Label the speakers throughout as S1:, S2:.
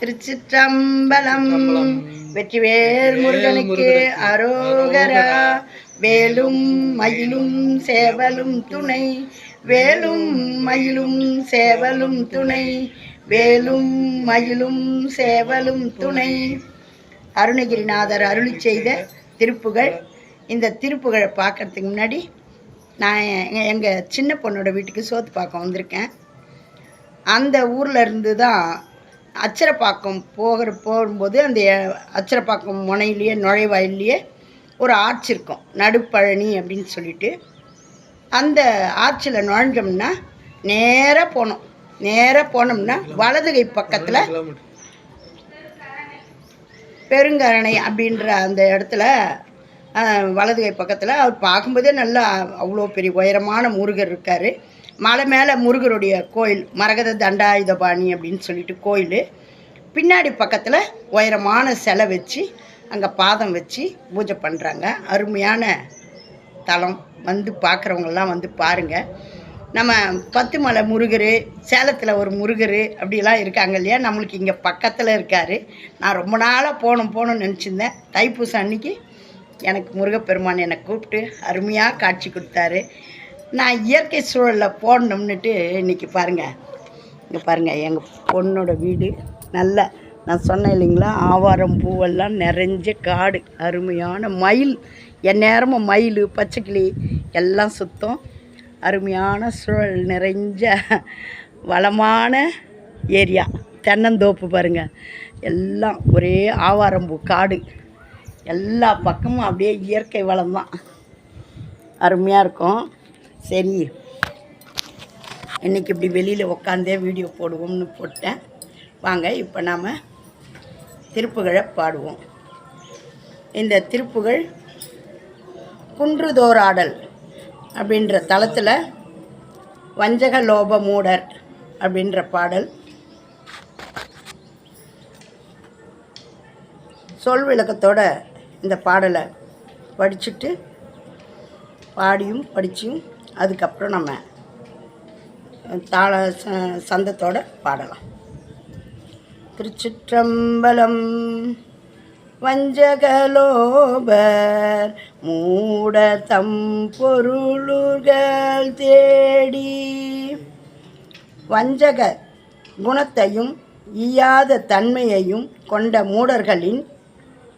S1: திருச்சிற்றம்பலம். வெற்றிவேல் முருகனுக்கு அரோகரா. வேலும் மயிலும் சேவலும் துணை. வேலும் மயிலும் சேவலும் துணை. வேலும் மயிலும் சேவலும் துணை. அருணகிரிநாதர் அருளி செய்த திருப்புகழ் இந்த திருப்புகழை பார்க்கறதுக்கு முன்னாடி நான் எங்கள் சின்ன பொண்ணோட வீட்டுக்கு சோத்து பார்க்க வந்திருக்கேன். அந்த ஊரில் இருந்து தான் அச்சரப்பாக்கம் போகிற போகும்போது அந்த அச்சரப்பாக்கம் முனையிலேயே நுழைவாயிலேயே ஒரு ஆர்ச் இருக்கும். நடுப்பழனி அப்படின்னு சொல்லிட்டு. அந்த ஆர்ச்சில் நுழைஞ்சோம்னா நேராக போனோம். நேராக போனோம்னா வலது கை பக்கத்தில் பெருங்கரணை அப்படின்ற அந்த இடத்துல அஹ், வலது கை பக்கத்தில் அவர் பார்க்கும்போதே நல்லா அவ்வளோ பெரிய உயரமான முருகர் இருக்கார். மலை மேலே முருகருடைய கோயில் மரகத தண்டாயுதபாணி அப்படின்னு சொல்லிட்டு கோயில். பின்னாடி பக்கத்தில் உயரமான சிலை வச்சு அங்கே பாதம் வச்சு பூஜை பண்ணுறாங்க அருமையான தலம். வந்து பார்க்குறவங்கெல்லாம் வந்து பாருங்கள் நம்ம பத்துமலை முருகர் சேலத்தில் ஒரு முருகர் அப்படிலாம் இருக்காங்க இல்லையா? நம்மளுக்கு இங்கே பக்கத்தில் இருக்கார். நான் ரொம்ப நாளாக போகணும் போகணும்னு நினச்சிருந்தேன். தைப்பூசம் அன்னைக்கு எனக்கு முருகப்பெருமான் என்னை கூப்பிட்டு அருமையாக காட்சி கொடுத்தாரு. நான் இயற்கை சூழலில் போடணும்னுட்டு இன்றைக்கி பாருங்கள் இங்கே பாருங்கள் எங்கள் பொண்ணோட வீடு. நல்ல நான் சொன்னேன் இல்லைங்களா ஆவாரம் பூவெல்லாம் நிறைஞ்ச காடு அருமையான மயில். என் நேரமும் மயில் பச்சைக்கிளி எல்லாம் சுத்தம். அருமையான சூழல் நிறைஞ்ச வளமான ஏரியா. தென்னந்தோப்பு பாருங்கள் எல்லாம் ஒரே ஆவாரம்பூ காடு. எல்லா பக்கமும் அப்படியே இயற்கை வளம் தான் அருமையாக இருக்கும். சரி. இன்றைக்கி இப்படி வெளியில் உட்காந்தே வீடியோ போடுவோம்னு போட்டேன். வாங்க இப்போ நாம் திருப்புகழை பாடுவோம். இந்த திருப்புகழ் குன்றுதோராடல் அப்படின்ற தளத்தில் வஞ்சக லோப மூடர் அப்படின்ற பாடல். சொல் விளக்கத்தோட இந்த பாடலை படிச்சுட்டு பாடியும் படிச்சும் அதுக்கப்புறம் நம்ம தாள ச- சந்தத்தோட பாடலாம். திருச்சிற்றம்பலம் வஞ்சகலோபர் மூட தம் பொருளுகள் தேடி வஞ்சக குணத்தையும் ஈயாத தன்மையையும் கொண்ட மூடர்களின்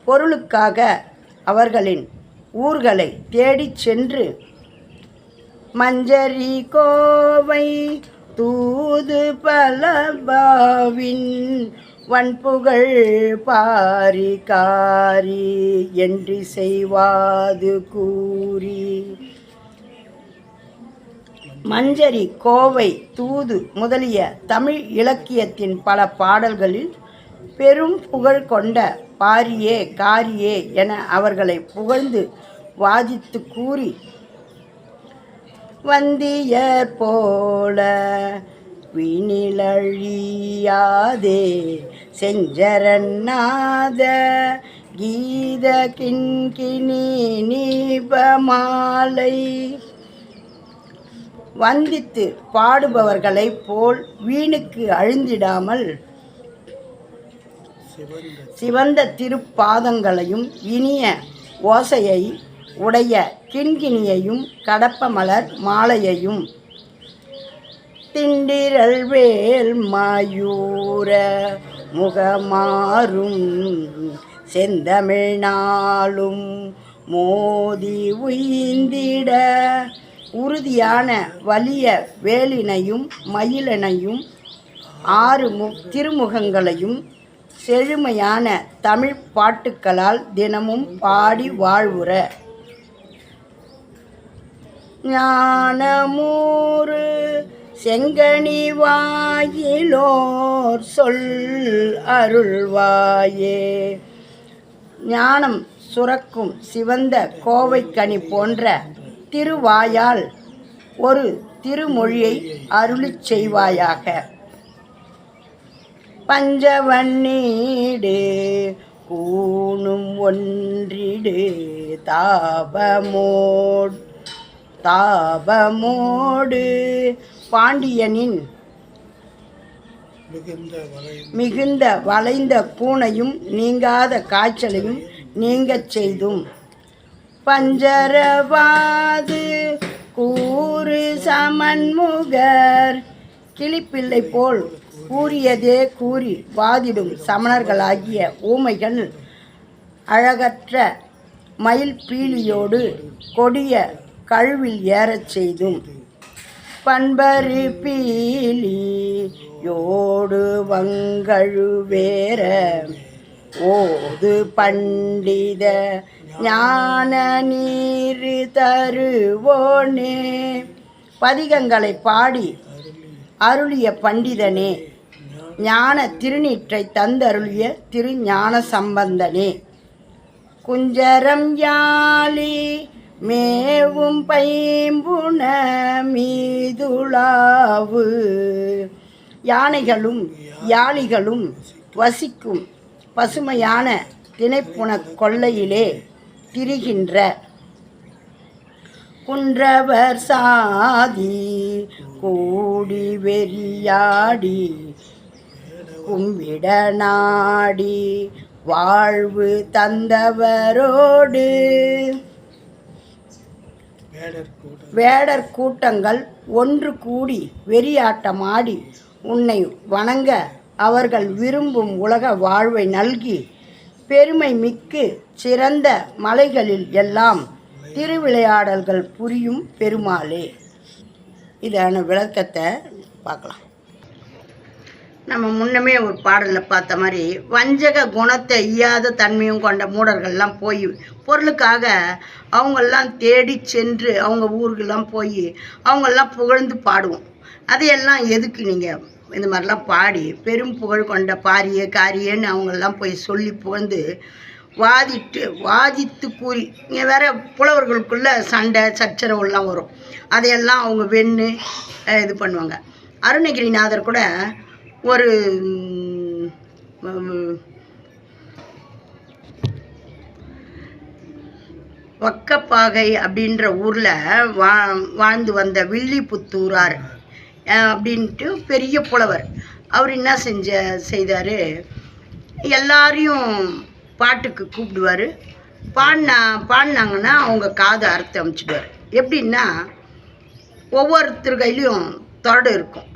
S1: பொருளுக்காக அவர்களின் ஊர்களை தேடிச் சென்று மஞ்சரி கோவை தூது பலபாவின் வன்புகழ் பாரி காரி என்று செய்வாது கூறி. மஞ்சரி கோவை தூது முதலிய தமிழ் இலக்கியத்தின் பல பாடல்களில் பெரும் புகழ் கொண்ட பாரியே காரியே என அவர்களை புகழ்ந்து வாதித்து கூறி வந்தியர் போல வினிலழியாதே. செஞ்சரநாத கீத கிண்கிணி நீபமாலை. வந்தித்து பாடுபவர்களைப் போல் வீணுக்கு அழுந்திடாமல் சிவந்த திருப்பாதங்களையும் இனிய ஓசையை உடைய கிண்கிணியையும் கடப்ப மலர் மாலையையும். திண்டிரல் வேல் மாயூர முகமாறும் செந்தமிழ்நாளும் மோதி உயிந்திட. உறுதியான வலிய வேலினையும் மயிலனையும் ஆறு மு திருமுகங்களையும் செழுமையான தமிழ் பாட்டுக்களால் தினமும் பாடி வாழ்வுற. ஞானமூறு செங்கனி வாயிலோர் சொல் அருள்வாயே. ஞானம் சுரக்கும் சிவந்த கோவைக்கனி போன்ற திருவாயால் ஒரு திருமொழியை அருளிச் செய்வாயாக. பஞ்சவன்னீடு கூணும் ஒன்றிடு தாபமோட் தாபமோடு பாண்டியனின்
S2: மிகுந்த
S1: வளைந்த கூனையும் நீங்காத காய்ச்சலையும் நீங்கச் செய்தும். பஞ்சரவாது கூறு சமன்முகர் கிளிப்பிள்ளை போல் கூறியதே கூறி வாதிடும் சமணர்களாகிய ஊமைகள் அழகற்ற மயில் பீலியோடு கொடிய கழுவில் ஏறச் செய்தும் பண்பரு பீலியோடு வங்கழுவேற ஓது பண்டித ஞான நீர் தருவோனே. பதிகங்களை பாடி அருளிய பண்டிதனே ஞான திருநீற்றை தந்தருளிய திரு ஞான சம்பந்தனே. குஞ்சரம் யாழி மேவும் பைம்புண மீதுளாவு. யானைகளும் யாளிகளும் வசிக்கும் பசுமையான திணைப்புன கொள்ளையிலே திரிகின்ற குன்றவர் சாதி கூடி வெறியாடி கும்பிட நாடி வாழ்வு தந்தவரோடு
S2: வேடர்
S1: கூட்டங்கள். ஒன்று கூடி வெறியாட்டமாடி உன்னை வணங்க அவர்கள் விரும்பும் உலக வாழ்வை நல்கி பெருமை மிக்கு சிறந்த மலைகளில் எல்லாம் திருவிளையாடல்கள் புரியும் பெருமாளே. இதான விளக்கத்தை பார்க்கலாம். நம்ம முன்னமே ஒரு பாடலில் பார்த்த மாதிரி வஞ்சக குணத்தை ஐயாத தன்மையும் கொண்ட மூடர்கள்லாம் போய் பொருளுக்காக அவங்கெல்லாம் தேடி சென்று அவங்க ஊருக்கெல்லாம் போய் அவங்கெல்லாம் புகழ்ந்து பாடுவோம். அதையெல்லாம் எதுக்கு நீங்கள் இந்த மாதிரிலாம் பாடி பெரும் புகழ் கொண்ட பாரிய காரியன்னு அவங்கெல்லாம் போய் சொல்லி புகழ்ந்து வாதிட்டு வாதித்து கூறி இங்கே வேறு புலவர்களுக்குள்ள சண்டை சச்சரவுலாம் வரும். அதையெல்லாம் அவங்க வென்று இது பண்ணுவாங்க. அருணகிரிநாதர் கூட ஒரு வக்கப்பாகை அப்படின்ற ஊரில் வா வாழ்ந்து வந்த வில்லிபுத்தூரார் அப்படின்ட்டு பெரிய புலவர். அவர் என்ன செஞ்ச செய்தார்? எல்லாரையும் பாட்டுக்கு கூப்பிடுவார். பாடினா பாடினாங்கன்னா அவங்க காது அறுத்து அமுச்சிடுவார். எப்படின்னா ஒவ்வொருத்தர் கையிலையும் தொடடு இருக்கும்.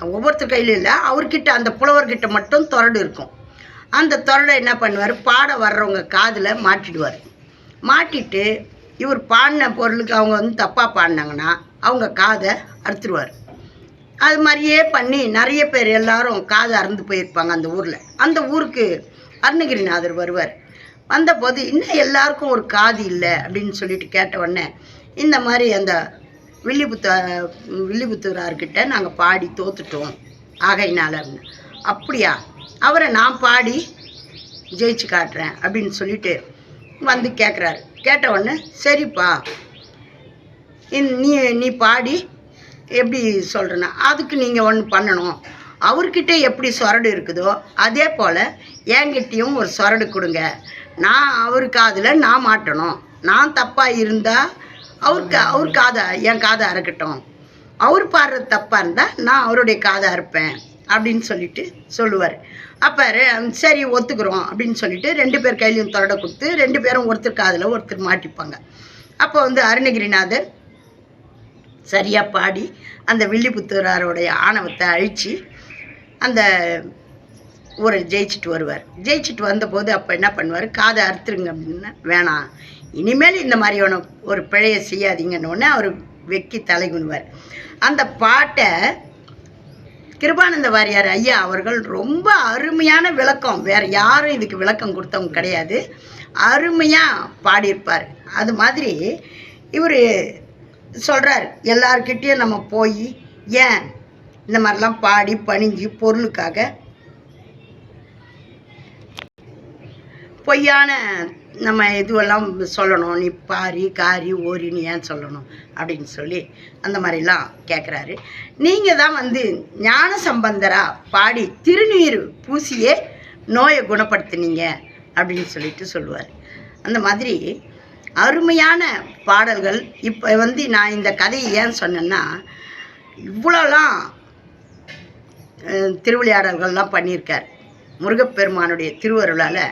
S1: ஒவ்வொருத்தர் கையிலும் இல்லை அவர்கிட்ட அந்த புலவர்கிட்ட மட்டும் தொடடு இருக்கும். அந்த தொரடை என்ன பண்ணுவார்? பாட வர்றவங்க காதில் மாட்டிடுவார். மாட்டிட்டு இவர் பாடின பொருளுக்கு அவங்க வந்து தப்பாக பாடினாங்கன்னா அவங்க காதை அறுத்துருவார். அது மாதிரியே பண்ணி நிறைய பேர் எல்லாரும் காதை அறுந்து போயிருப்பாங்க அந்த ஊரில். அந்த ஊருக்கு அருணகிரிநாதர் வருவார். வந்தபோது இன்னும் எல்லாருக்கும் ஒரு காது இல்லை அப்படின்னு சொல்லிட்டு கேட்ட உடனே இந்த மாதிரி அந்த வில்லிபுத்த வில்லிபுத்தூரார்கிட்ட நாங்கள் பாடி தோத்துட்டோம். ஆகையினால் அப்படின்னு. அப்படியா? அவரை நான் பாடி ஜெயிச்சு காட்டுறேன் அப்படின்னு சொல்லிட்டு வந்து கேட்குறாரு கேட்ட உடனே சரிப்பா. நீ நீ பாடி எப்படி சொல்கிறேன்னா அதுக்கு நீங்கள் ஒன்று பண்ணணும். அவர்கிட்ட எப்படி சொரடு இருக்குதோ அதே போல் என்கிட்டையும் ஒரு சொரடு கொடுங்க. நான் அவர் காதில் நான் மாட்டணும். நான் தப்பாக இருந்தால் அவருக்கு அவர் காதை என் காதை அறுக்கட்டும். அவர் பாடுறது தப்பாக இருந்தால் நான் அவருடைய காதை அறுப்பேன் அப்படின்னு சொல்லிட்டு சொல்லுவார். அப்போ சரி ஒத்துக்கிறோம் அப்படின்னு சொல்லிட்டு ரெண்டு பேர் கையிலையும் தொடட கொடுத்து ரெண்டு பேரும் ஒருத்தர் காதில் ஒருத்தர் மாட்டிப்பாங்க. அப்போ வந்து அருணகிரிநாதர் சரியாக பாடி அந்த வில்லிபுத்தூராரோடைய ஆணவத்தை அழித்து அந்த ஊரை ஜெயிச்சுட்டு வருவார். ஜெயிச்சுட்டு வந்தபோது அப்போ என்ன பண்ணுவார்? காதை அறுத்துருங்க அப்படின்னா வேணாம். இனிமேல் இந்த மாதிரியான ஒரு பிழையை செய்யாதீங்கன்னு அவர் வெக்கி தலைகுனுவார் அந்த பாட்டை கிருபானந்த வாரியார் ஐயா அவர்கள் ரொம்ப அருமையான விளக்கம். வேற யாரும் இதுக்கு விளக்கம் கொடுத்தவங்க கிடையாது. அருமையாக பாடியிருப்பார். அது மாதிரி இவர் சொல்கிறார் எல்லார்கிட்டேயும் நம்ம போய் ஏன் இந்த மாதிரிலாம் பாடி பணிஞ்சு பொருளுக்காக? பொய்யான நம்ம இதுவெல்லாம் சொல்லணும். நீ பாரி காரி ஓரின்னு ஏன் சொல்லணும்? அப்படின்னு சொல்லி அந்த மாதிரிலாம் கேட்குறாரு நீங்கள் தான் வந்து ஞான சம்பந்தரா பாடி திருநீர் பூசியே நோயை குணப்படுத்துனீங்க அப்படின்னு சொல்லிட்டு சொல்லுவார். அந்த மாதிரி அருமையான பாடல்கள். இப்போ வந்து நான் இந்த கதையை ஏன் சொன்னேன்னா இவ்வளோலாம் திருவிளையாடல்கள்லாம் பண்ணியிருக்கார். முருகப்பெருமானுடைய திருவருளால்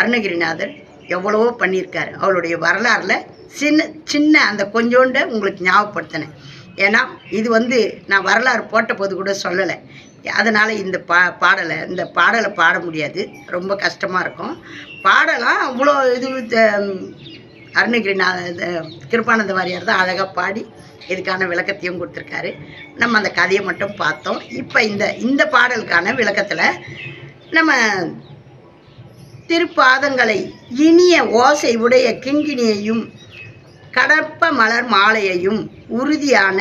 S1: அருணகிரிநாதர் எவ்வளவோ பண்ணியிருக்கார். அவருடைய வரலாறில் சின்ன சின்ன அந்த கொஞ்சோண்ட உங்களுக்கு ஞாபகப்படுத்தினேன். ஏன்னா இது வந்து நான் வரலாறு போட்ட போது கூட சொல்லலை. அதனால் இந்த பா பாடலை இந்த பாடலை பாட முடியாது. ரொம்ப கஷ்டமாக இருக்கும். பாடலாம் அவ்வளோ இது த- அருணகிரிநாத கிருப்பானந்த வாரியார் தான் அழகாக பாடி இதுக்கான விளக்கத்தையும் கொடுத்துருக்காரு. நம்ம அந்த கதையை மட்டும் பார்த்தோம். இப்போ இந்த இந்த பாடலுக்கான விளக்கத்தில் நம்ம திருப்பாதங்களை இனிய ஓசை உடைய கிங்கினியையும் கடப்ப மலர் மாலையையும் உறுதியான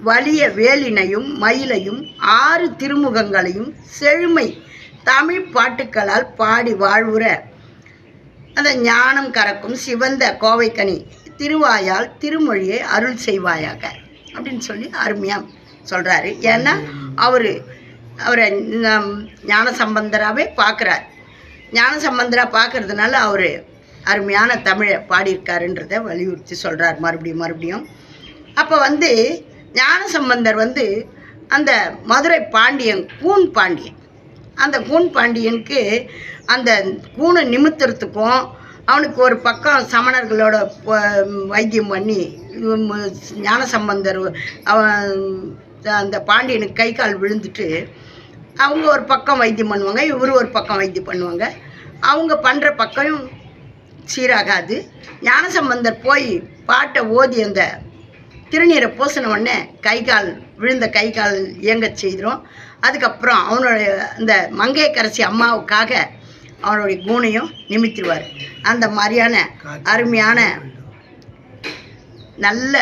S1: வலிய வேலினையும் மயிலையும் ஆறு திருமுகங்களையும் செழுமை தமிழ் பாட்டுக்களால் பாடி வாழ்வுற அந்த ஞானம் கறக்கும் சிவந்த கோவைக்கனி திருவாயால் திருமொழியை அருள் செய்வாயாக அப்படின்னு சொல்லி அருமையாக சொல்கிறாரு ஏன்னா அவர் அவரை ஞான சம்பந்தராகவே பார்க்குறார். ஞான சம்பந்தராக பார்க்கறதுனால அவர் அருமையான தமிழை பாடியிருக்காருன்றத வலியுறுத்தி சொல்கிறார் மறுபடியும் மறுபடியும். அப்போ வந்து ஞான சம்பந்தர் வந்து அந்த மதுரை பாண்டியன் கூன் பாண்டியன். அந்த கூன் பாண்டியனுக்கு அந்த கூனை நிமித்துறதுக்கும் அவனுக்கு ஒரு பக்கம் சமணர்களோட வைத்தியம் பண்ணி ஞான சம்பந்தர் அவன் அந்த பாண்டியனுக்கு கை கால் விழுந்துட்டு அவங்க ஒரு பக்கம் வைத்தியம் பண்ணுவாங்க இவர் ஒரு பக்கம் வைத்தியம் பண்ணுவாங்க. அவங்க பண்ணுற பக்கம் சீராகாது. ஞானசம்பந்தர் போய் பாட்டை ஓதி அந்த திருநீரை பூசின உடனே கை கால் விழுந்த கை கால் இயங்கச் செய்திரும். அதுக்கப்புறம் அவனுடைய அந்த மங்கையக்கரசி அம்மாவுக்காக அவனுடைய கூணையும் நிமித்திடுவார் அந்த மாதிரியான அருமையான நல்ல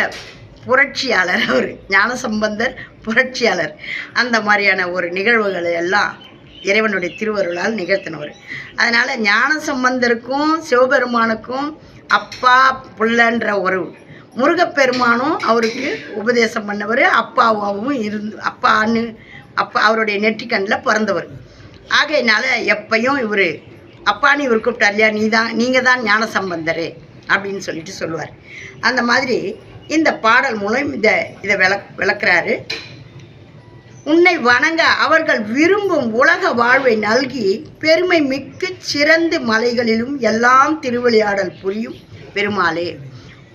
S1: புரட்சியாளர் அவர். ஞானசம்பந்தர் புரட்சியாளர். அந்த மாதிரியான ஒரு நிகழ்வுகளை எல்லாம் இறைவனுடைய திருவருளால் நிகழ்த்தினவர். அதனால் ஞானசம்பந்தருக்கும் சிவபெருமானுக்கும் அப்பா புள்ளன்ற உறவு முருகப்பெருமானும் அவருக்கு உபதேசம் பண்ணவர். அப்பாவாகவும் இருந்து அப்பான்னு அப்பா அவருடைய நெற்றிக்கண்ணில் பிறந்தவர். ஆகையினால எப்பையும் இவர் அப்பான்னு இவர் கூப்பிட்டார் இல்லையா நீ தான் நீங்கள் தான் ஞானசம்பந்தரே அப்படின்னு சொல்லிட்டு சொல்லுவார். அந்த மாதிரி இந்த பாடல் மூலம் இதை இதை விளக் விளக்குறாரு. உன்னை வணங்க அவர்கள் விரும்பும் உலக வாழ்வை நல்கி பெருமை மிக்க சிறந்து மலைகளிலும் எல்லாம் திருவிளையாடல் புரியும். பெருமாளே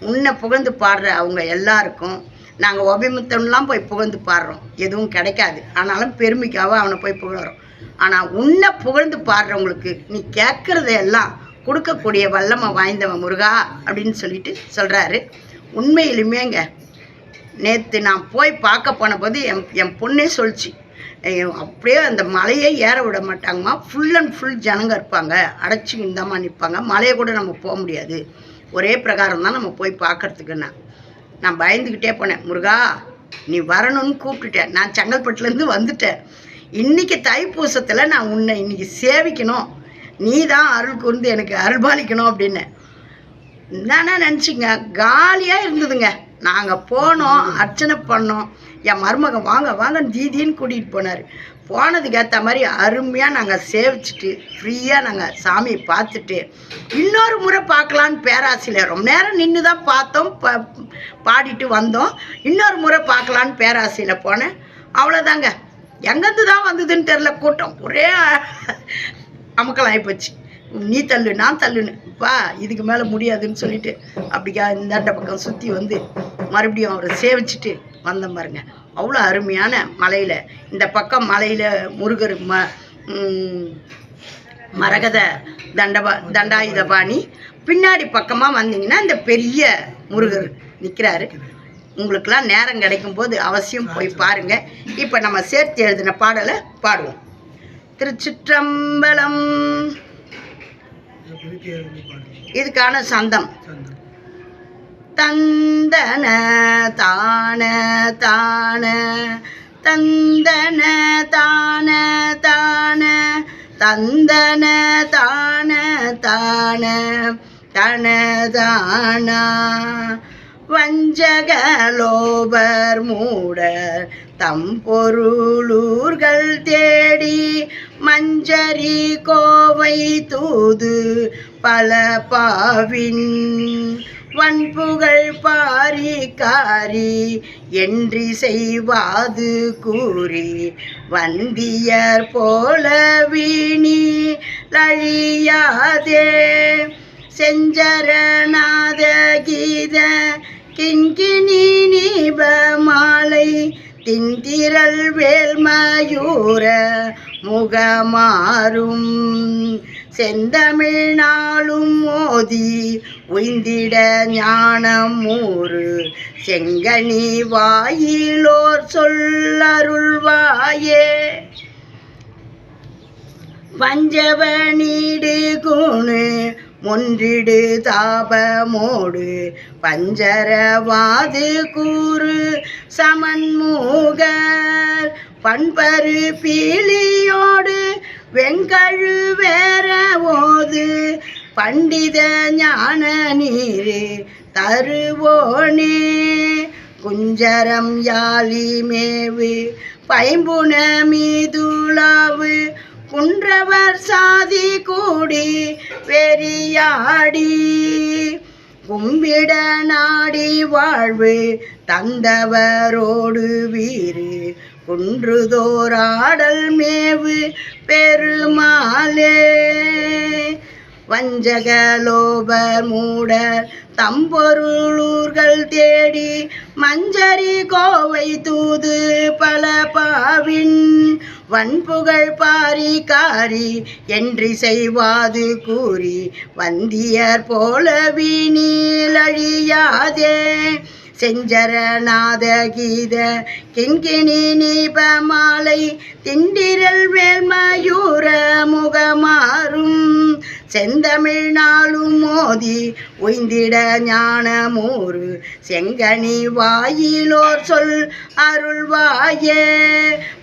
S1: உன்னை புகழ்ந்து பாடுற அவங்க எல்லாருக்கும் நாங்கள் ஒபிமுத்தம்லாம் போய் புகழ்ந்து பாடுறோம். எதுவும் கிடைக்காது. ஆனாலும் பெருமைக்காக அவனை போய் புகழறோம். ஆனால் உன்னை புகழ்ந்து பாடுறவங்களுக்கு நீ கேட்குறதையெல்லாம் கொடுக்கக்கூடிய வல்லமை வாய்ந்தவன் முருகா அப்படின்னு சொல்லிட்டு சொல்கிறாரு உண்மையிலுமேங்க நேற்று நான் போய் பார்க்க போன போது என் என் பொண்ணே சொல்லிச்சு. அப்படியே அந்த மலையே ஏற விட மாட்டாங்கம்மா. ஃபுல் அண்ட் ஃபுல் ஜனங்க இருப்பாங்க. அடைச்சிக்கின்னு தாம்மா நிற்பாங்க மலையை கூட நம்ம போக முடியாது. ஒரே பிரகாரம் தான் நம்ம போய் பார்க்கறதுக்குன்னா. நான் பயந்துக்கிட்டே போனேன். முருகா நீ வரணும்னு கூப்பிட்டுட்டேன். நான் செங்கல்பட்டுலேருந்து வந்துட்டேன். இன்றைக்கி தைப்பூசத்தில் நான் உன்னை இன்றைக்கி சேவிக்கணும். நீ தான் அருள் கூர்ந்து எனக்கு அருள்பாலிக்கணும் அப்படின்னு என்னன்னா நினச்சிங்க காலியாக இருந்ததுங்க. நாங்கள் போனோம் அர்ச்சனை பண்ணோம் என் மருமகன் வாங்க வாங்க தீதின்னு கூட்டிகிட்டு போனார் போனதுக்கு ஏற்ற மாதிரி அருமையாக நாங்கள் சேவிச்சிட்டு ஃப்ரீயாக நாங்கள் சாமியை பார்த்துட்டு இன்னொரு முறை பார்க்கலான்னு பேராசையில் ரொம்ப நேரம் நின்று தான் பார்த்தோம் ப பாடிட்டு வந்தோம் இன்னொரு முறை பார்க்கலான்னு பேராசையில் போனேன் அவ்வளோதாங்க எங்கேருந்து தான் வந்ததுன்னு தெரில கூட்டம் ஒரே அமுக்கலாம் ஆகிப்போச்சு நீ தள்ளு நான் தள்ளுன்னு. பா இதுக்கு மேலே முடியாதுன்னு சொல்லிட்டு அப்படிக்கா இந்தாண்ட பக்கம் சுற்றி வந்து மறுபடியும் அவரை சேவிச்சுட்டு வந்தோம் பாருங்க. அவ்வளோ அருமையான மலையில் இந்த பக்கம் மலையில் முருகர் ம மரகத தண்டபா தண்டாயுதபாணி. பின்னாடி பக்கமாக வந்தீங்கன்னா இந்த பெரிய முருகர் நிற்கிறாரு உங்களுக்கெல்லாம் நேரம் கிடைக்கும் போது அவசியம் போய் பாருங்க. இப்போ நம்ம சேர்த்து எழுதின பாடலை பாடுவோம். திருச்சிற்றம்பலம்
S2: இதை பிரித்து எழுதி பாடுங்க
S1: இதுக்கான சந்தம். தந்தன தான தான. தந்தன தான தான. தந்தன தான தான. வஞ்சக வஞ்சகலோபர் மூடர் தம் பொருளூர்கள் தேடி மஞ்சரி கோவை தூது பல பாவின் வன்புகழ் பாரி காரி என்றி செய்வாது கூறி வந்தியர் போல வீணி லழியாதே. செஞ்சரநாத கீத கிண்கிணி நீப மாலை திந்திரல் வேல்மயூர முகமாறும். செந்தமிழ்நாளும் மோதி உய்ந்திட ஞானம் ஊறு. செங்கனி வாயிலோர் சொல்லருள்வாயே பஞ்சவனீடு குணு முன்றிடு தாபமோடு பஞ்சரவாது கூறு சமன்மூகர் பண்பரு பீலியோடு வெங்கழு வேற ஓது பண்டித ஞான நீரே தருவோனே. குஞ்சரம் யாழி மேவு பைம்புன மீதுலாவு குன்றவர் சாதி கூடி வெறியாடி. கும்பிட நாடி வாழ்வு தந்தவரோடு வீறு. குன்றுதோராடல் மேவு பெருமாளே. வஞ்சகலோபர் மூடர் தம்பொருளூர்கள் தேடி மஞ்சரி கோவை தூது பல பாவின் வன்புகழ் பாரி காரி என்று செய்வாது கூறி வந்தியர் போல வீணில் அழியாதே செஞ்சரநாத கீத கிண்கிணி நீப மாலை திண்டிரல் வேல்மயூர முகமாறும். செந்தமிழ் நாளும் மோதி உய்ந்திட ஞானமூறு. செங்கனி வாயிலோர் சொல் அருள்வாயே.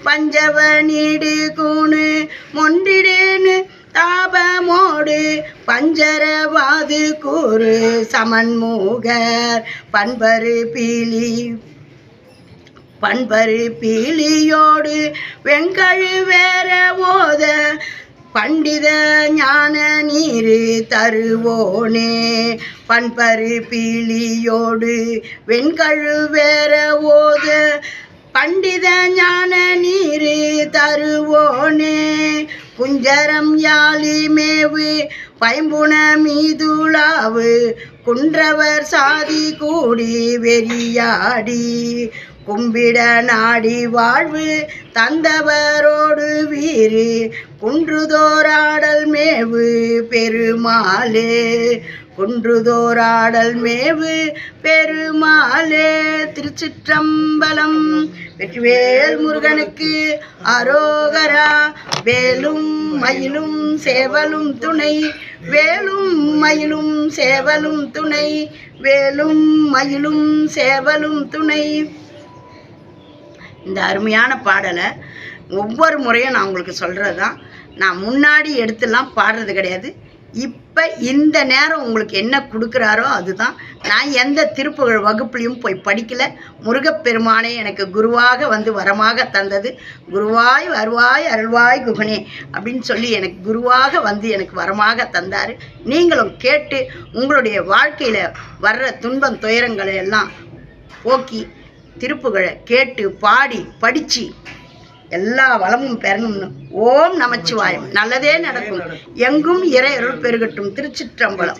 S1: பஞ்சவனிடு கூணு மொன்றிடேனு தாபமோடு பஞ்சரவாது கூறு சமன்மூகர் பண்பரு பீலி பண்பரு பீலியோடு வெங்கழு வேற ஓத பண்டித ஞான நீரு தருவோனே. பண்பரு பீலியோடு வெண்கழு வேற ஓத பண்டித ஞான நீரு தருவோனே. குஞ்சரம் யாழி மேவு மீதுளாவு குன்றவர் சாதி கூடி வெறியாடி. கும்பிட நாடி வாழ்வு தந்தவரோடு வீறு குன்றுதோராடல் மேவு பெருமாளே. குன்றுதோராடல் மேவு பெருமாளே திருச்சிற்றம்பலம் வெற்றிவேல் முருகனுக்கு அரோகரா. வேலும் மயிலும் சேவலும் துணை. வேலும் மயிலும் சேவலும் துணை. வேலும் மயிலும் சேவலும் துணை. இந்த அருமையான பாடலை ஒவ்வொரு முறையும் நான் உங்களுக்கு சொல்கிறது தான் நான் முன்னாடி எடுத்துலாம் பாடுறது கிடையாது. இப்போ இந்த நேரம் உங்களுக்கு என்ன கொடுக்குறாரோ அதுதான். நான் எந்த திருப்புகழ் வகுப்புலையும் போய் படிக்கலை. முருகப்பெருமானே எனக்கு குருவாக வந்து வரமாக தந்தது. குருவாய் வருவாய் அருள்வாய் குகனே அப்படின்னு சொல்லி எனக்கு குருவாக வந்து எனக்கு வரமாக தந்தார். நீங்களும் கேட்டு உங்களுடைய வாழ்க்கையில் வர்ற துன்பம் துயரங்களை எல்லாம் போக்கி திருப்புகழை கேட்டு பாடி படித்து எல்லா வளமும் பெறணும்னு. ஓம் நமச்சிவாயம். நல்லதே நடக்கும். எங்கும் இறை அருள் பெருகட்டும் திருச்சிற்றம்பலம்.